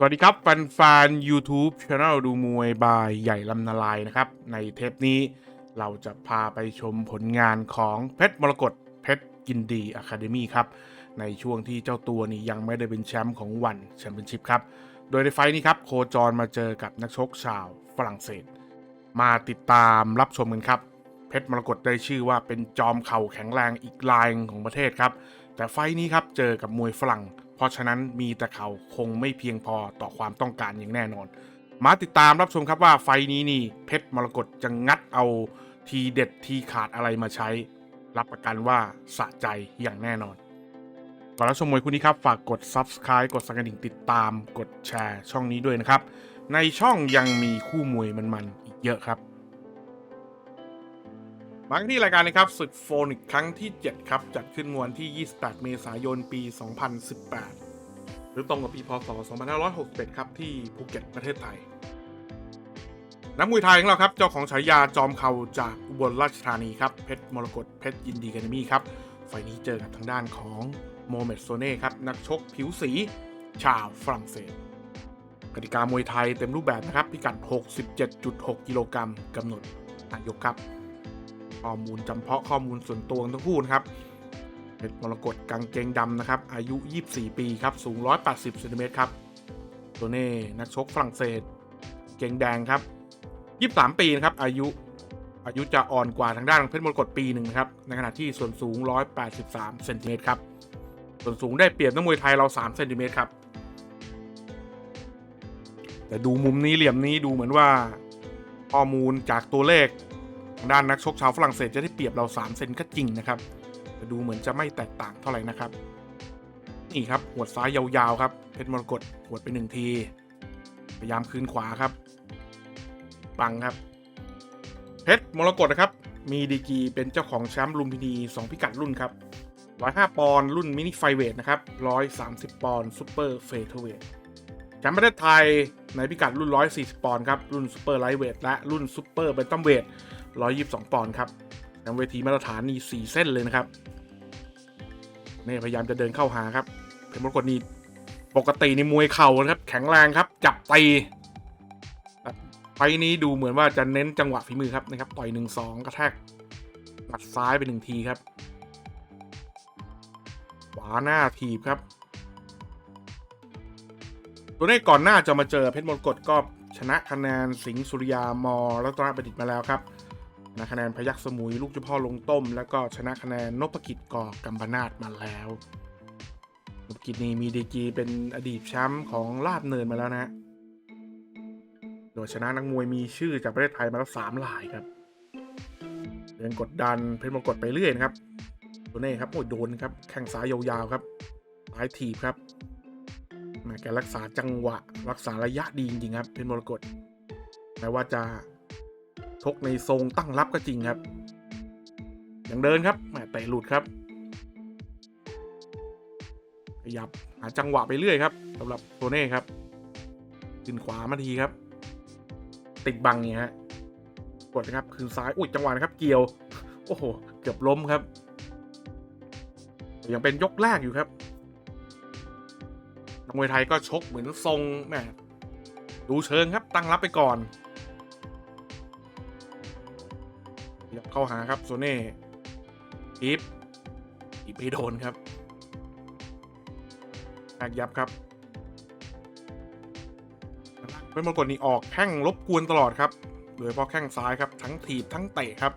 สวัสดีครับแฟนๆ YouTube Channel ดูมวยบายใหญ่ลำนาลายนะครับ ในเทปนี้เราจะพาไปชมผลงานของเพชรมรกตเพชรยินดีอะคาเดมี่ครับ ในช่วงที่เจ้าตัวนี้ยังไม่ได้เป็นแชมป์ของวันแชมเปี้ยนชิพครับ โดยในไฟล์นี้ครับโคจรมาเจอกับนักชกชาวฝรั่งเศส มาติดตามรับชมกันครับ เพชรมรกตได้ชื่อว่าเป็นจอมเข่าแข็งแรงอีกรายของประเทศครับ แต่ไฟล์นี้ครับเจอกับมวยฝรั่ง เพราะฉะนั้นมีแต่เขาคงไม่เพียงพอต่อความต้องการอย่างแน่นอน มาติดตามรับชมครับว่าไฟนี้นี่เพชรมรกตจะงัดเอาทีเด็ดทีขาดอะไรมาใช้ รับประกันว่าสะใจอย่างแน่นอนก่อนรับชมมวยคู่นี้ครับ ฝากกด Subscribe กดสั่นกระดิ่งติดตาม กดแชร์ช่องนี้ด้วยนะครับ ในช่องยังมีคู่มวยมันๆอีกเยอะครับ มาที่รายการนะครับศึกโฟนิกครั้งที่ 7 ครับ จัดขึ้นวันที่ 28 เมษายน ปี 2018 หรือตรงกับปีพศ 2561 ครับ ที่ภูเก็ตประเทศไทย นักมวยไทยของเราครับ เจ้าของฉายาจอมเข่าจากอุบลราชธานีครับ เพชรมรกตเพชรยินดีแกนมี่ครับ ไฟล์นี้เจอกับทางด้านของโมเมดโซเน่ครับ นักชกผิวสี ชาวฝรั่งเศสกติกามวยไทยเต็มรูปแบบนะครับ พิกัด 67.6 กิโลกรัมกำหนดนายกครับ ข้อมูลจำเพาะข้อมูลส่วนตัวทั้งคู่นะครับเพชรมรกตกางเกงดำนะครับ อายุ 24 ปีครับ สูง 180เซนติเมตรครับตัวเน่นักชกฝรั่งเศส เกงแดงครับ 23 ปีนะครับ อายุ อายุจะอ่อนกว่าทางด้านของเพชรมรกตปีหนึ่งนะครับ ในขณะที่ส่วนสูง 183เซนติเมตรครับ ส่วนสูงได้เปรียบนักมวยไทยเรา 3 เซนติเมตรครับ แต่ดูมุมนี้เหลี่ยมนี้ดูเหมือนว่าข้อมูลจากตัวเลข ด้านนักชกชาวฝรั่งเศสจะได้เปรียบเรา 3 เซนก็จริงนะครับแต่ดูเหมือนจะไม่แตกต่างเท่าไหร่นะครับ นี่ครับหัวดซ้ายยาวๆครับเพชรมรกตหัวไปหนึ่งที พยายามคืนขวาครับ ปังครับ เพชรมรกตนะครับ มีดีกีเป็นเจ้าของแชมป์ลุมพินี 2 พิกัดรุ่นครับ105 ปอนด์รุ่นมินิไฟเวทนะครับ 130 ปอนด์ซูเปอร์เฟเธอร์เวทแชมป์ประเทศไทยในพิกัดรุ่น 140 ปอนด์ครับ รุ่นซูเปอร์ไลท์เวทและรุ่นซูเปอร์เบนตัมเวท 122 ปอนด์ครับแชมป์เวทีมาตรฐานนี่ 4 เส้นเลยนะครับนี่พยายามจะเดินเข้าหาครับ เพชรมรกตนี่ปกติในมวยเข่านะครับ แข็งแรงครับ จับตีไฟนี้ดูเหมือนว่าจะเน้นจังหวะฝีมือครับนะครับ ต่อยหนึ่งสองกระแทกหมัดซ้ายไปหนึ่งทีครับ ขวาหน้าถีบครับ ตัวนี้ก่อนหน้าจะมาเจอเพชรมรกตก็ชนะคะแนนสิงห์สุริยามอรัตนประดิษฐ์มาแล้วครับ นะคะแนนพยักสมุยลูกเจ้าพ่อลงต้ม แล้วก็ชนะคะแนนนพกิจก่อกัมปนาตมาแล้วนพกิจนี่มีดีกีเป็นอดีตแชมป์ของลาดเนินมาแล้วนะ โดยชนะนักมวยมีชื่อจากประเทศไทยมาแล้วสามหลายครับเดินกดดันเพชรมรกตไปเรื่อยนะครับตัวนี้ครับโอ้ยโดนครับแข้งซ้ายยาวๆครับซ้ายถีบครับแมแกรักษาจังหวะรักษาระยะดีจริงๆครับเพชรมรกตแม้ว่าจะ ชกในทรงตั้งรับก็จริงครับ อยังเดินครับแหมเตะหลุดครับ ขยับหาจังหวะไปเรื่อยครับสำหรับตัวเน่ครับ ขึ้นขวามาทีครับ ติดบังเนี่ยฮะกดนะครับคืนซ้ายอุ้ยจังหวะนะครับ เกี่ยว โอ้โห เกือบล้มครับ ยังเป็นยกแรกอยู่ครับนักมวยไทยก็ชกเหมือนทรงแหมดูเชิงครับตั้งรับไปก่อน เข้าหาครับโซเน่อีฟอีไปโดนครับแอกยับครับเป็นมรกตนี่ออกแข้งรบกวนตลอดครับโดยเฉพาะแข้งซ้ายครับ ทั้งถีบทั้งเตะครับ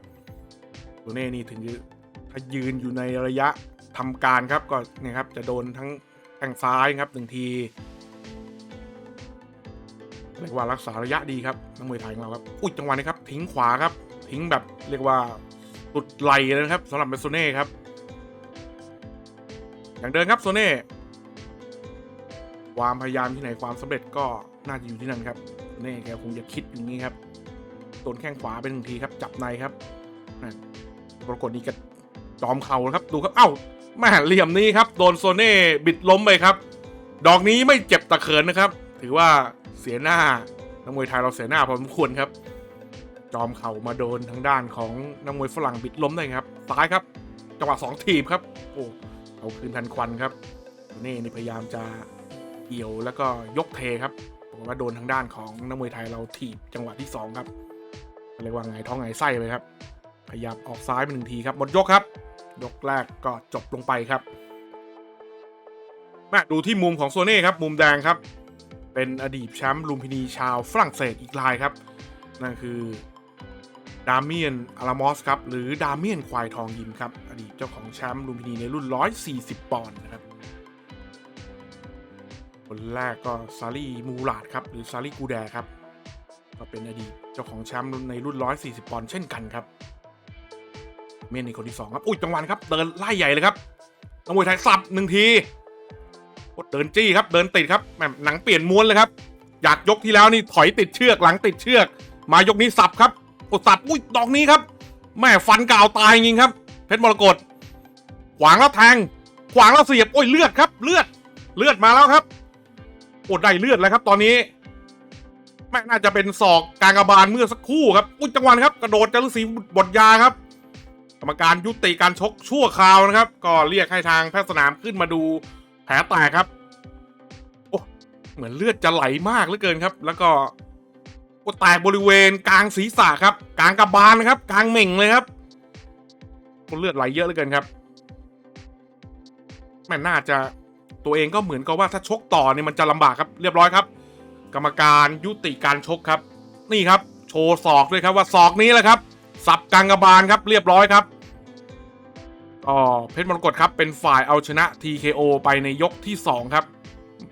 โซเน่นี่ถึงถ้ายืนอยู่ในระยะทำการครับก็เนี่ยครับจะโดนทั้งแข้งซ้ายครับหนึ่งทีเรียกว่ารักษาระยะดีครับนักมวยไทยของเราครับอุ้ยจังหวะนี้ครับทิ้งขวาครับ ทิ้งแบบเรียกว่าสุดไหลเลยนะครับสำหรับเบโซเน่ครับ อย่างเดินครับโซเน่ความพยายามที่ไหนความสำเร็จก็น่าจะอยู่ที่นั่นครับโซเน่แกคงจะคิดอย่างนี้ครับโดนแข้งขวาเป็นหนึ่งทีครับจับในครับปรากฏนี่ก็จอมเข่าครับดูครับเอ้าแม่เหลี่ยมนี้ครับโดนโซเน่บิดล้มไปครับ ดอกนี้ไม่เจ็บตะเขินนะครับ ถือว่าเสียหน้านักมวยไทยเราเสียหน้าพอสมควรครับ จอมเข่ามาโดนทางด้านของนักมวยฝรั่งบิดล้มได้ครับซ้ายครับ จังหวะสองทีบครับโอ้เอาคืนทันควันครับนี่นี่พยายามจะเกี่ยวแล้วก็ยกเทครับบอกฏว่าโดนทางด้านของนักมวยไทยเราถีบจังหวะที่สองครับเรียกว่าไงท้องไงไส้ไปครับขยับออกซ้ายไปหนึ่งทีครับหมดยกครับ ยกแรกก็จบลงไปครับมาดูที่มุมของโซเน่ครับมุมแดงครับ เป็นอดีตแชมป์ลุมพินีชาวฝรั่งเศสอีกรายครับนั่นคือ ดาเมียนอารามอสครับหรือดาเมียนควายทองยิมครับอดีตเจ้าของแชมป์ลุมพินีในรุ่น 140 ปอนด์นะครับคนแรกก็ซารีมูลาดครับหรือซารีกูแดครับก็เป็นอดีตเจ้าของแชมป์ในรุ่น 140 ปอนด์เช่นกันครับ เมียนในคนที่ 2 ครับอุ้ยจังหวะครับเดินไล่ใหญ่เลยครับนักมวยไทยสับหนึ่งทีโอ้เดินจี้ครับเดินติดครับแหมหนังเปลี่ยนม้วนเลยครับ อยากยกที่แล้วนี่ถอยติดเชือกหลังติดเชือก มายกนี้สับครับ โอ้สับอุ้ยดอกนี้ครับแม่ฟันกาวตายจริงครับ เพชรมรกตขวางแล้วแทง ขวางแล้วเสียบโอ้ยเลือดครับ เลือดเลือดมาแล้วครับโอ้ได้เลือดแล้วครับ ตอนนี้แม่น่าจะเป็นศอกกลางกระบาลเมื่อสักครู่ครับอุ้ยจังหวะครับ กระโดดจารุศีบทยาครับ กรรมการยุติการชกชั่วคราวนะครับ ก็เรียกให้ทางแพทย์สนามขึ้นมาดูแผลแตกครับโอ้เหมือนเลือดจะไหลมากเหลือเกินครับ แล้วก็ ก็แตกบริเวณกลางศีรษะครับ กลางกระบาลนะครับ กลางเหม่งเลยครับก็เลือดไหลเยอะเหลือเกินครับแม่น่าจะตัวเองก็เหมือนกับว่าถ้าชกต่อเนี่ยมันจะลำบากครับ เรียบร้อยครับ กรรมการยุติการชกครับ นี่ครับ โชว์ศอกด้วยครับว่าศอกนี้แหละครับ สับกลางกระบาลครับ เรียบร้อยครับก็เพชรมรกตครับเป็นฝ่ายเอาชนะ TKO ไปในยกที่ 2 ครับ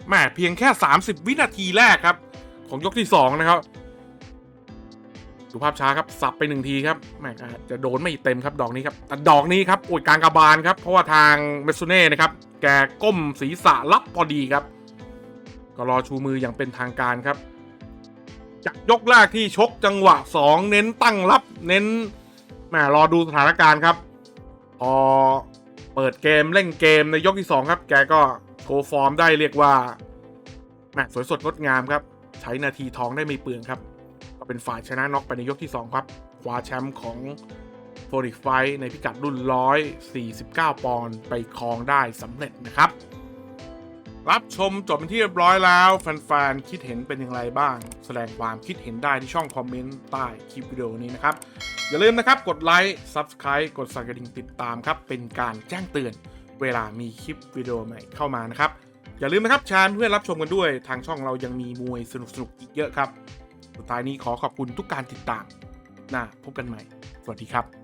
แม่เพียงแค่ 30 วินาทีแรกครับ ของยกที่ 2 นะครับ ดูภาพช้าครับสับไปหนึ่งทีครับแม่จะโดนไม่เต็มครับดอกนี้ครับแต่ดอกนี้ครับโอ้ยกลางกระบาลครับเพราะว่าทางเมสซูเน่นะครับแกก้มศีรษะรับพอดีครับ ก็รอชูมืออย่างเป็นทางการครับจากยกแรกที่ชกจังหวะ 2 เน้นตั้งรับเน้นแหมรอดูสถานการณ์ครับพอเปิดเกมเล่นเกมในยกที่ 2 ครับ แกก็โชว์ฟอร์มได้เรียกว่าแหมสวยสดงดงามครับ ใช้นาทีทองได้ไม่เปลืองครับ เป็นฝ่ายชนะน็อกไปในยกที่ 2 ครับคว้าแชมป์ของโฟริกไฟในพิกัดรุ่น 149 ปอนด์ไปครองได้สำเร็จนะครับ รับชมจบเป็นที่เรียบร้อยแล้ว แฟนๆ คิดเห็นเป็นอย่างไรบ้าง แสดงความคิดเห็นได้ที่ช่องคอมเมนต์ใต้คลิปวิดีโอนี้นะครับ อย่าลืมนะครับ กดไลค์ Subscribe กดสั่นกระดิ่งติดตามครับ เป็นการแจ้งเตือนเวลามีคลิปวิดีโอใหม่เข้ามานะครับ อย่าลืมนะครับแชร์เพื่อนรับชมกันด้วย ทางช่องเรายังมีมวยสนุกๆอีกเยอะครับ สุดท้ายนี้ขอขอบคุณทุกการติดตามนะพบกันใหม่ สวัสดีครับ